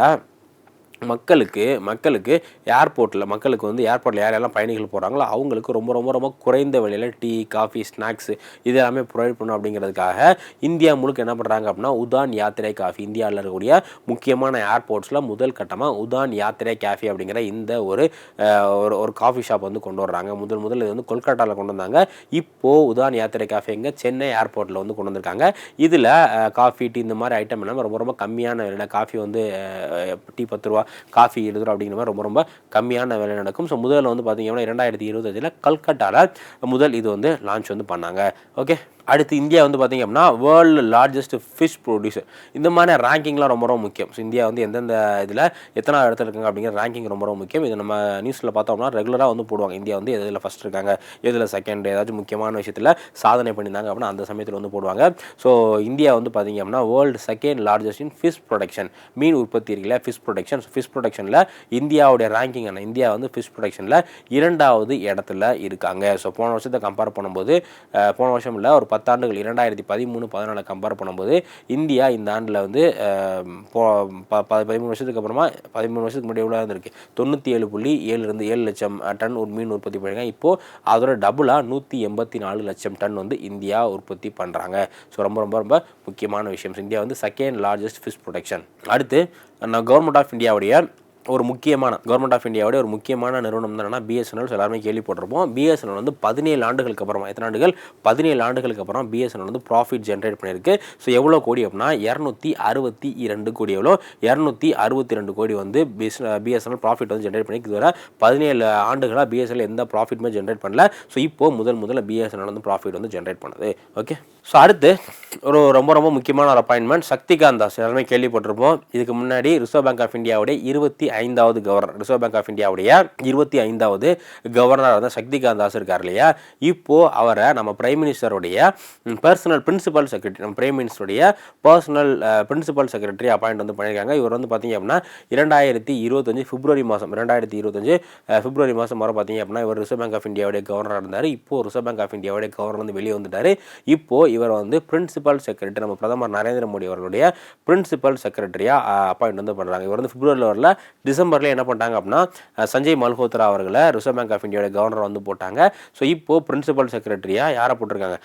[SPEAKER 1] மக்களுக்கு மக்களுக்கு ஏர்போர்ட்டில் மக்களுக்கு வந்து ஏர்போர்ட்டில் யாரெல்லாம் பயணிகள் போகிறாங்களோ அவங்களுக்கு ரொம்ப ரொம்ப ரொம்ப குறைந்த விலையில் டீ காஃபி ஸ்நாக்ஸ் இது எல்லாமே ப்ரொவைட் பண்ணணும் அப்படிங்கிறதுக்காக இந்தியா முழுக்க என்ன பண்ணுறாங்க அப்படின்னா உதான் யாத்திரை காஃபி இந்தியாவில் இருக்கக்கூடிய முக்கியமான ஏர்போர்ட்ஸில் முதல் கட்டமாக உதான் யாத்திரை கேஃபி அப்படிங்கிற இந்த ஒரு ஒரு ஒரு காஃபி ஷாப் வந்து கொண்டு வர்றாங்க. முதல் முதல் இது வந்து கொல்கட்டாவில் கொண்டு வந்தாங்க. இப்போது உதான் யாத்திரை காஃபிங்க சென்னை ஏர்போர்ட்டில் வந்து கொண்டு வந்திருக்காங்க. இதில் காஃபி டீ இந்த மாதிரி ஐட்டம் எல்லாம் ரொம்ப ரொம்ப கம்மியான விலையில் காஃபி வந்து டீ பத்து ரூபா காஃபி எழுதுறோம் அப்படிங்கிற மாதிரி ரொம்ப ரொம்ப கம்மியான வேலை நடக்கும். ஸோ முதல்ல வந்து பார்த்தீங்கன்னா இரண்டாயிரத்தி இருபத்தஞ்சில் கல்கட்டாவில் முதல் இது வந்து லான்ச் வந்து பண்ணாங்க. ஓகே அடுத்து இந்தியா வந்து பார்த்திங்க அப்படின்னா வேர்ல்டு லார்ஜஸ்ட் ஃபிஷ் ப்ரொடியூசர் இந்த மாதிரி ரேங்கிங்லாம் ரொம்ப ரொம்ப முக்கியம். ஸோ இந்தியா வந்து எந்தெந்த இதில் எத்தனை இடத்துல இருக்காங்க அப்படிங்கிற ரேங்கிங் ரொம்ப ரொம்ப முக்கியம். இது நம்ம நியூஸில் பார்த்தோம்னா ரெகுலராக வந்து போடுவாங்க. இந்தியா வந்து எதில் ஃபஸ்ட் இருக்காங்க எதில் செகண்ட் ஏதாச்சும் முக்கியமான விஷயத்தில் சாதனை பண்ணியிருந்தாங்க அப்படின்னா அந்த சமயத்தில் வந்து போடுவாங்க. ஸோ இந்தியா வந்து பார்த்திங்க அப்படின்னா world second largest in fish production மீன் உற்பத்தி இருக்குல்ல ஃபிஷ் ப்ரொடக்ஷன் ஃபிஷ் ப்ரொடக்ஷனில் இந்தியாவுடைய ரேங்கிங் என்ன? இந்தியா வந்து ஃபிஷ் ப்ரொடக்ஷனில் இரண்டாவது இடத்துல இருக்காங்க. ஸோ போன வருஷத்தை கம்பேர் பண்ணும்போது போன வருஷம் இல்லை ஒரு பத்தாண்டுகள் இரண்டாயிரத்தி பதிமூணு பதினாலு கம்பேர் பண்ணும்போது இந்தியா இந்த ஆண்டில் வந்து பதிமூணு வருஷத்துக்கு அப்புறமா பதிமூணு வருஷத்துக்கு முன்னாடி எவ்வளோ இருந்திருக்கு? தொண்ணூற்றி ஏழு புள்ளி ஏழுலேருந்து ஏழு லட்சம் டன் ஒரு மீன் உற்பத்தி பண்ணியிருக்காங்க. இப்போது அதோட டபுளாக நூற்றி எண்பத்தி நாலு லட்சம் டன் வந்து இந்தியா உற்பத்தி பண்ணுறாங்க ஸோ ரொம்ப ரொம்ப ரொம்ப முக்கியமான விஷயம். இந்தியா வந்து செகண்ட் லார்ஜஸ்ட் ஃபிஷ் ப்ரொடக்ஷன் அடுத்து கவர்மெண்ட் ஆஃப் இந்தியாவுடைய ஒரு முக்கியமான கவர்மெண்ட் ஆஃப் இந்தியாவோட ஒரு முக்கியமான நிறுவனம் என்னன்னா பிஎஸ்என்எல் எல்லாருமே கேள்விப்பட்டிருப்போம். பிஎஸ்என்எல் வந்து பதினேழு ஆண்டுகளுக்கு அப்புறமா எத்தனை ஆண்டுகள்? பதினேழு ஆண்டுகளுக்கு அப்புறம் பிஎஸ்என்எல் வந்து ப்ராஃபிட் ஜென்ரேட் பண்ணியிருக்கு. ஸோ எவ்வளோ கோடி அப்படின்னா இரநூத்தி அறுபத்தி இரண்டு கோடி எவ்வளோ? இரநூத்தி அறுபத்தி ரெண்டு கோடி வந்து பிஎஸ் பிஎஸ்என்எல் ப்ராஃபிட் வந்து ஜென்ரேட் பண்ணி இதுவரை பதினேழு ஆண்டுகளாக பிஎஸ்என்எல் எந்த ப்ராஃபிட்டுமே ஜென்ரேட் பண்ணல. ஸோ இப்போது முதல் முதல்ல பிஎஸ்என்எல் வந்து ப்ராஃபிட் வந்து ஜென்ரேட் பண்ணுது. ஓகே ஸோ அடுத்து ஒரு ரொம்ப ரொம்ப முக்கியமான ஒரு அப்பாயின்மெண்ட் சக்திகாந்த் தாஸ். எல்லாருமே கேள்விப்பட்டிருப்போம். இதுக்கு முன்னாடி ரிசர்வ் பேங்க் ஆஃப் இந்தியாவுடைய இருபத்தி ஐந்தாவது கவர்னர் ரிசர்வ் பேங்க் ஆஃப் இந்தியாவுடைய இருபத்தி ஐந்தாவது கவர்னர் வந்து சக்திகாந்த் தாஸ் இருக்கார் இல்லையா? இப்போது அவரை நம்ம பிரைம் மினிஸ்டருடைய பர்சனல் பிரின்சிபல் செக்ரட்டரி நம்ம பிரைம் மினிஸ்டருடைய பர்சனல் பிரின்சிபல் செக்ரட்டரி அப்பாயிண்ட் வந்து பண்ணியிருக்காங்க. இவர் வந்து பார்த்தீங்க அப்படின்னா இரண்டாயிரத்தி இருபத்தஞ்சு பிப்ரவரி மாதம் இரண்டாயிரத்தி இருபத்தஞ்சு பிப்ரவரி மாதம் வர பார்த்தீங்க அப்படின்னா இவர் ரிசர்வ் பேங்க் ஆஃப் இந்தியாவுடைய கவர்னராக இருந்தார். இப்போது ரிசர்வ் பேங்க் ஆஃப் இந்தியாவுடைய கவர்னர் வந்து வெளியே வந்துட்டார். இப்போது இவர் வந்து பிரின்சிபல் செக்ரட்டரி நம்ம பிரதமர் நரேந்திர மோடி அவர்களுடைய பிரின்சிபல் செக்ரட்டரியாக அப்பாயிண்ட் வந்து பண்ணுறாங்க இவர் வந்து பிப்ரவரியில் வரல டிசம்பரில் என்ன பண்ணிட்டாங்க அப்படின்னா சஞ்சய் மல்ஹோத்ரா அவர்களை ரிசர்வ் பேங்க் ஆஃப் இந்தியாவுடைய கவர்னர் வந்து போட்டாங்க. ஸோ இப்போது பிரின்சிபல் செக்ரட்டரியாக யாரை போட்டிருக்காங்க?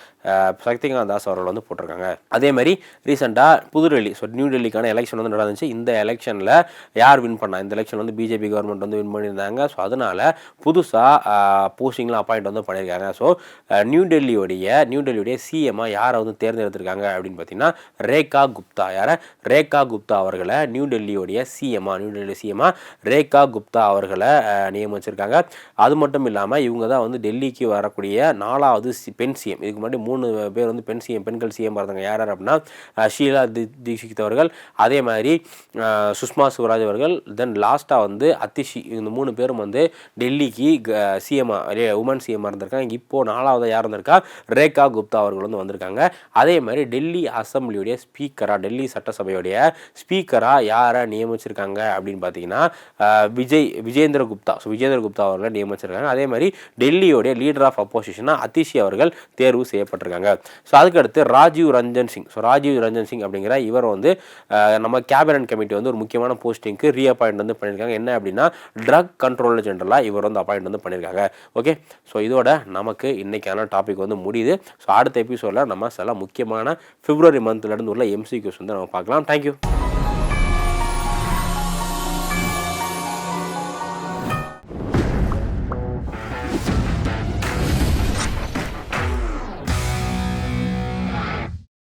[SPEAKER 1] சக்திகாந்த் தாஸ் அவர்கள் வந்து போட்டிருக்காங்க. அதே மாதிரி ரீசெண்டாக புதுடெல்லி ஸோ நியூ டெல்லிக்கான எலெக்ஷன் வந்து நடந்துச்சு. இந்த எலெக்ஷனில் யார் வின் பண்ணா? இந்த எலெக்ஷன் வந்து பிஜேபி கவர்மெண்ட் வந்து வின் பண்ணியிருந்தாங்க. ஸோ அதனால் புதுசாக போஸ்டிங்லாம் அப்பாயிண்ட் வந்து பண்ணியிருக்காங்க. ஸோ நியூ டெல்லியோடைய நியூ டெல்லியோடைய சிஎம்மாக யாரை வந்து தேர்ந்தெடுத்திருக்காங்க அப்படின்னு பார்த்தீங்கன்னா ரேகா குப்தா. யாரை? ரேகா குப்தா அவர்களை நியூ டெல்லியோடைய சிஎம்மா நியூ டெல்லி சிஎம்மா ரேகா குப்தா அவர்களை நியமிச்சிருக்காங்க. அது மட்டும் இல்லாமல் இவங்க தான் வந்து டெல்லிக்கு வரக்கூடிய நாலாவது பெண் சிஎம் இதுக்கு முன்னாடி மூணு பேர் வந்து பெண் சிஎம் பெண்கள் சிஎம் இருந்தாங்க யார் யார் அப்படின்னா ஷீலா தீக்ஷித் அவர்கள். அதே மாதிரி சுஷ்மா சுவராஜ் அவர்கள். தென் லாஸ்ட்டாக வந்து அத்திஷி. இந்த மூணு பேரும் வந்து டெல்லிக்கு சிஎம்மா உமன் சிஎம்மாக இருந்திருக்காங்க. இப்போது நாலாவது யார் இருந்திருக்கா ரேகா குப்தா அவர்கள் வந்து வந்திருக்காங்க. அதே மாதிரி டெல்லி அசம்பிளியுடைய ஸ்பீக்கராக டெல்லி சட்டசபையுடைய ஸ்பீக்கராக யாரை நியமிச்சிருக்காங்க அப்படின்னு பார்த்தீங்கன்னா விஜய் விஜேந்திர குப்தா. ஸோ விஜேந்திர குப்தா அவர்களை நியமிச்சிருக்காங்க. அதே மாதிரி டெல்லியோடைய லீடர் ஆஃப் அப்போசிஷனாக அதிஷி அவர்கள் தேர்வு செய்யப்பட்டிருக்காங்க. ஸோ அதுக்கடுத்து ராஜீவ் ரஞ்சன் சிங். ஸோ ராஜீவ் ரஞ்சன் சிங் அப்படிங்கிற இவர் வந்து நம்ம கேபினட் கமிட்டி வந்து ஒரு முக்கியமான போஸ்டிங்க்கு ரீஅப்பாயிண்ட் வந்து பண்ணியிருக்காங்க. என்ன அப்படின்னா ட்ரக் கண்ட்ரோலர் ஜென்ரலாக இவர் வந்து அப்பாயிண்ட் வந்து பண்ணியிருக்காங்க. ஓகே ஸோ இதோட நமக்கு இன்றைக்கான டாபிக் வந்து முடியுது. ஸோ அடுத்த எபிசோடில் நம்ம சில முக்கியமான பிப்ரவரி மந்த்லேருந்து உள்ள எம்சிக்யூஸ் வந்து நம்ம பார்க்கலாம். தேங்க்யூ